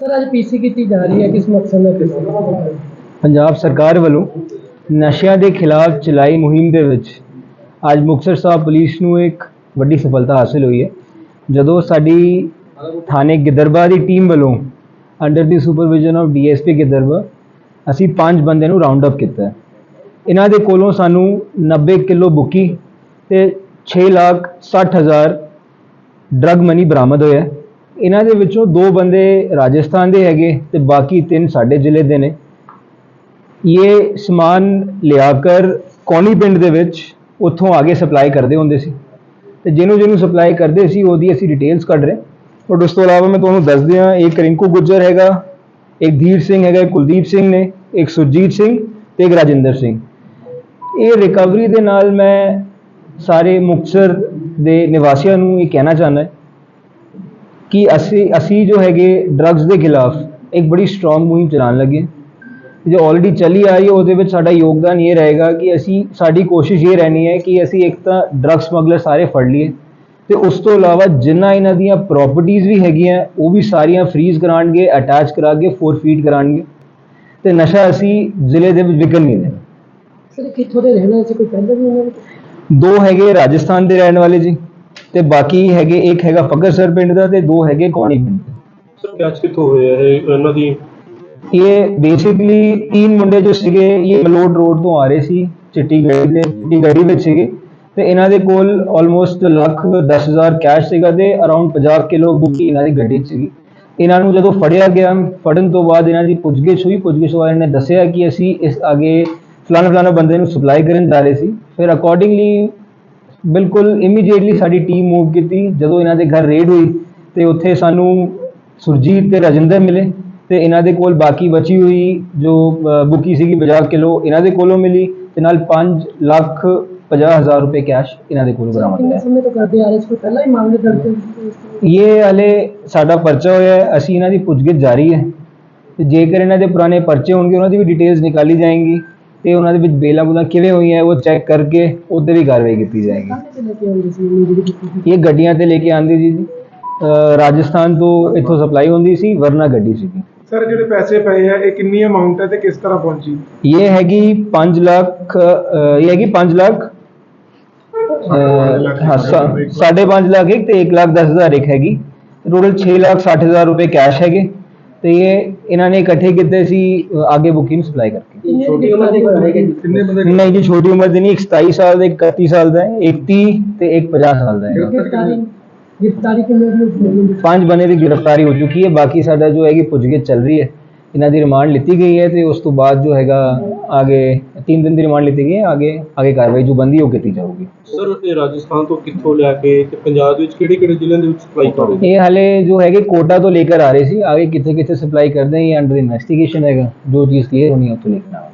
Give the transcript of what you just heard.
Sir, ਅੱਜ ਪੀਸੀ ਕੀਤੀ ਜਾ ਰਹੀ ਹੈ, ਕਿਸ ਮਕਸਦ ਨਾਲ ਕੀਤੀ? ਪੰਜਾਬ ਸਰਕਾਰ ਵੱਲੋਂ ਨਸ਼ਿਆਂ ਦੇ ਖਿਲਾਫ ਚਲਾਈ ਮੁਹਿੰਮ ਦੇ ਵਿੱਚ ਅੱਜ ਮੁਕਤਸਰ ਸਾਹਿਬ ਪੁਲਿਸ ਨੂੰ ਇੱਕ ਵੱਡੀ ਸਫਲਤਾ ਹਾਸਲ ਹੋਈ ਹੈ। ਜਦੋਂ ਸਾਡੀ ਥਾਣੇ ਗਿੱਦਰਬਾ ਦੀ ਟੀਮ ਵੱਲੋਂ under the supervision of DSP Gidderbaha ਅਸੀਂ ਪੰਜ ਬੰਦਿਆਂ ਨੂੰ ਰਾਉਂਡ ਅਪ ਕੀਤਾ ਇਹਨਾਂ ਦੇ ਕੋਲੋਂ ਸਾਨੂੰ 90 ਕਿਲੋ ਬੁੱਕੀ ਤੇ 6 ਲੱਖ 60 ਹਜ਼ਾਰ ਡਰਗ ਮਨੀ ਬਰਾਮਦ ਹੋਇਆ ਇਹਨਾਂ ਦੇ ਵਿੱਚੋਂ ਦੋ ਬੰਦੇ ਰਾਜਸਥਾਨ ਦੇ ਹੈਗੇ ਤੇ ਬਾਕੀ ਤਿੰਨ ਸਾਡੇ ਜ਼ਿਲ੍ਹੇ ਦੇ ਨੇ। ਇਹ ਸਮਾਨ ਲਿਆ ਕਰ ਕੌਣੀ ਪਿੰਡ ਦੇ ਵਿੱਚ ਉੱਥੋਂ ਆਗੇ ਸਪਲਾਈ ਕਰਦੇ ਹੁੰਦੇ ਸੀ। ਤੇ ਜਿਹਨੂੰ ਜਿਹਨੂੰ ਸਪਲਾਈ ਕਰਦੇ ਸੀ, ਉਹਦੀ ਅਸੀਂ ਡਿਟੇਲਸ ਕੱਢ ਰਹੇ। ਬਟ ਉਸ ਤੋਂ ਇਲਾਵਾ ਮੈਂ ਤੁਹਾਨੂੰ ਦੱਸ ਦਿਆਂ ਇੱਕ ਰਿੰਕੂ ਗੁੱਜਰ ਹੈਗਾ, ਇੱਕ ਧੀਰ ਸਿੰਘ ਹੈਗਾ, ਇੱਕ ਕੁਲਦੀਪ ਸਿੰਘ ਨੇ, ਇੱਕ ਸੁਰਜੀਤ ਸਿੰਘ ਤੇ ਇੱਕ ਰਾਜਿੰਦਰ ਸਿੰਘ। ਇਹ ਰਿਕਵਰੀ ਦੇ ਨਾਲ ਮੈਂ ਸਾਰੇ ਮੁਕਤਸਰ ਦੇ ਨਿਵਾਸੀਆਂ ਨੂੰ ਇਹ ਕਹਿਣਾ ਚਾਹੁੰਦਾ ਕਿ ਅਸੀਂ ਅਸੀਂ ਜੋ ਹੈਗੇ ਡਰੱਗਸ ਦੇ ਖਿਲਾਫ ਇੱਕ ਬੜੀ ਸਟਰੋਂਗ ਮੁਹਿੰਮ ਚਲਾਉਣ ਲੱਗੇ। ਜੋ ਆਲਰੇਡੀ ਚੱਲੀ ਆ ਰਹੀ ਹੈ ਉਹਦੇ ਵਿੱਚ ਸਾਡਾ ਯੋਗਦਾਨ ਇਹ ਰਹੇਗਾ ਕਿ ਅਸੀਂ ਸਾਡੀ ਕੋਸ਼ਿਸ਼ ਇਹ ਰਹਿਣੀ ਹੈ ਕਿ ਅਸੀਂ ਇੱਕ ਤਾਂ ਡਰੱਗ ਸਮਗਲਰ ਸਾਰੇ ਫੜ ਲਈਏ ਤੇ ਉਸ ਤੋਂ ਇਲਾਵਾ ਜਿੰਨਾ ਇਹਨਾਂ ਦੀਆਂ ਪ੍ਰਾਪਰਟੀਆਂ ਵੀ ਹੈਗੀਆਂ ਉਹ ਵੀ ਸਾਰੀਆਂ ਫ੍ਰੀਜ਼ ਕਰਾਣਗੇ ਅਟੈਚ ਕਰਾ ਕੇ ਫੋਰਫੀਟ ਕਰਾਣਗੇ ਤੇ ਨਸ਼ਾ ਅਸੀਂ ਜ਼ਿਲ੍ਹੇ ਦੇ ਵਿੱਚ ਵਿਕਣ ਨਹੀਂ ਦੇਣਾ। ਸਰ ਕਿੱਥੋਂ ਦੇ ਰਹਿਣਾ ਸੀ? ਕੋਈ ਪਹਿਲਾਂ ਵੀ ਉਹਨਾਂ ਨੇ? ਦੋ ਹੈਗੇ ਰਾਜਸਥਾਨ ਦੇ ਰਹਿਣ ਵਾਲੇ ਜੀ। ਤੇ ਬਾਕੀ ਹੈਗੇ ਇੱਕ ਹੈਗਾ ਫਕਰਸਰ ਪਿੰਡ ਦਾ ਤੇ ਦੋ ਹੈਗੇ ਕੌਣੀ ਪਿੰਡ ਦੇ। ਸਰ ਕੈਚ ਕਿੱਥੋਂ ਹੋਇਆ ਇਹ ਇਹਨਾਂ ਦੀ? ਇਹ ਬੇਸਿਕਲੀ ਤਿੰਨ ਮੁੰਡੇ ਜੋ ਸੀਗੇ ਇਹ ਮਲੋਡ ਰੋਡ ਤੋਂ ਆ ਰਹੇ ਸੀ ਚਿੱਟੀ ਗੱਡੀ ਦੇ ਚਿੱਟੀ ਗੱਡੀ ਵਿੱਚ ਸੀਗੇ। ਤੇ ਇਹਨਾਂ ਦੇ ਕੋਲ ਆਲਮੋਸਟ ਲੱਖ 10000 ਕੈਸ਼ ਸੀਗਾ ਤੇ ਅਰਾਊਂਡ 50 ਕਿਲੋ ਬੁੱਕੀ ਇਹਨਾਂ ਦੀ ਗੱਡੀ 'ਚ ਸੀਗੀ। ਇਹਨਾਂ ਨੂੰ ਜਦੋਂ ਫੜਿਆ ਗਿਆ ਫੜਨ ਤੋਂ ਬਾਅਦ ਇਹਨਾਂ ਦੀ ਪੁੱਛਗਿੱਛ ਹੋਈ ਪੁੱਛਗਿੱਛ ਵਾਲਿਆਂ ਨੇ ਦੱਸਿਆ ਕਿ ਅਸੀਂ ਇਸ ਅੱਗੇ ਫਲਾਣਾ ਫਲਾਣਾ ਬੰਦੇ ਨੂੰ ਸਪਲਾਈ ਕਰਨ ਜਾ ਰਹੇ ਸੀ। ਫਿਰ ਅਕੋਰਡਿੰਗਲੀ ਬਿਲਕੁਲ ਇਮੀਡੀਏਟਲੀ ਸਾਡੀ ਟੀਮ ਮੂਵ ਕੀਤੀ। ਜਦੋਂ ਇਹਨਾਂ ਦੇ ਘਰ ਰੇਡ ਹੋਈ ਤੇ ਉੱਥੇ ਸਾਨੂੰ ਸੁਰਜੀਤ ਤੇ ਰਾਜਿੰਦਰ ਮਿਲੇ ਤੇ ਇਹਨਾਂ ਦੇ ਕੋਲ ਬਾਕੀ ਬਚੀ ਹੋਈ ਜੋ ਬੁੱਕੀ ਸੀਗੀ 50 ਕਿਲੋ ਇਹਨਾਂ ਦੇ ਕੋਲੋਂ ਮਿਲੀ ਤੇ ਨਾਲ 5 ਲੱਖ 50 ਹਜ਼ਾਰ ਰੁਪਏ ਕੈਸ਼ ਇਹਨਾਂ ਦੇ ਕੋਲੋਂ ਬਰਾਮਦ ਕਿੰਨੇ ਹੋਇਆ। ਸਮੇਂ ਤੋਂ ਕਰਦੇ ਆ ਰਹੇ ਸੀ? ਕੋਈ ਪਹਿਲਾਂ ਹੀ ਮੰਗ ਦਰਜ ਹੋਈ? ਇਹ ਹਲੇ ਸਾਡਾ ਪਰਚਾ ਹੋਇਆ ਹੈ ਅਸੀਂ ਇਹਨਾਂ ਦੀ ਪੁੱਛਗਿੱਛ ਜਾਰੀ ਹੈ। ਤੇ ਉਹਨਾਂ ਦੀ ਵਿੱਚ ਬੇਲਾਂ ਬੁਲਾਂ ਕਿਵੇਂ ਹੋਈਆਂ ਉਹ ਚੈੱਕ ਕਰਕੇ ਉਹਦੇ ਵੀ ਕਾਰਵਾਈ ਕੀਤੀ ਜਾਏਗੀ। ਸੀ ਇਹ ਸੀ? ਗੱਡੀਆਂ ਤੇ ਲੈ ਕੇ ਆਂਦੀ ਜੀ। ਅ, ਰਾਜਸਥਾਨ ਤੋਂ ਇੱਥੋਂ ਸਪਲਾਈ ਹੁੰਦੀ ਸੀ ਵਰਨਾ ਗੱਡੀ ਸੀਗੀ। ਸਰ ਜਿਹੜੇ ਪੈਸੇ ਪਏ ਆ ਇਹ ਕਿੰਨੀ ਅਮਾਉਂਟ ਹੈ ਤੇ ਕਿਸ ਤਰ੍ਹਾਂ ਪਹੁੰਚੀ? ਇਹ ਹੈਗੀ 5 ਲੱਖ ਇਹ ਹੈਗੀ 5 ਲੱਖ ਸਾ- ਸਾਢੇ 5 ਲੱਖ ਇੱਕ ਤੇ 1 ਲੱਖ 10 ਹਜ਼ਾਰ ਇੱਕ ਹੈਗੀ। ਟੋਟਲ 6 ਲੱਖ 60 ਹਜ਼ਾਰ ਰੁਪਏ ਕੈਸ਼ ਹੈਗੇ। ਤੇ ਇਹ ਇਹਨਾਂ ਨੇ ਇਕੱਠੇ ਕੀਤੇ ਸੀ ਅ, ਆਗੇ ਬੁਕਿੰਗ ਸਪਲਾਈ ਕਰਕੇ। ਛੋਟੀ ਉਮਰ ਦੇ ਹੋਏਗੇ ਕਿੰਨੇ ਬੰਦੇ ਨਹੀਂ ਜੀ ਛੋਟੀ ਉਮਰ ਦੇ ਨਹੀਂ ਇੱਕ 27 ਸਾਲ ਦਾ ਇੱਕ 31 ਸਾਲ ਦਾ ਹੈ ਇੱਕ 30 ਤੇ ਇੱਕ 50 ਸਾਲ ਦਾ ਹੈ? ਪੰਜ ਬੰਦੇ ਦੀ ਗ੍ਰਿਫਤਾਰੀ ਹੋ ਚੁੱਕੀ ਹੈ ਬਾਕੀ ਸਾਡਾ ਜੋ ਹੈਗੀ ਪੁੱਛਗਿੱਛ ਚੱਲ ਰਹੀ ਹੈ। ਇਹਨਾਂ ਦੀ ਰਿਮਾਂਡ ਲਿੱਤੀ ਗਈ ਹੈ ਤੇ ਉਸ ਤੋਂ ਬਾਅਦ ਜੋ ਹੈਗਾ ਆਗੇ तीन दिन की रिमांड ली गई है आगे आगे कार्रवाई जो बनती है वो की जाएगी ਸਰ ਇਹ ਰਾਜਸਥਾਨ ਤੋਂ ਕਿੱਥੋਂ ਲੈ ਕੇ ਤੇ ਪੰਜਾਬ ਦੇ ਵਿੱਚ ਕਿਹੜੇ ਕਿਹੜੇ ਜ਼ਿਲ੍ਹਿਆਂ ਦੇ ਵਿੱਚ ਸਪਲਾਈ ਕਰ ਰਹੇ ਇਹ ਹਾਲੇ ਜੋ ਹੈਗੇ ਕੋਟਾ ਤੋਂ ਲੈ ਕੇ ਆ ਰਹੇ ਸੀ ਆਗੇ ਕਿੱਥੇ ਕਿੱਥੇ ਸਪਲਾਈ ਕਰਦੇ ਆ ਇਹ ਅੰਡਰ ਇਨਵੈਸਟੀਗੇਸ਼ਨ ਹੈਗਾ ਜੋ ਚੀਜ਼ ਕਲੀਅਰ ਹੋਣੀ ਹੈ ਉਹ ਤੋਂ ਲੈ ਕੇ ਆਵਾਂਗੇ।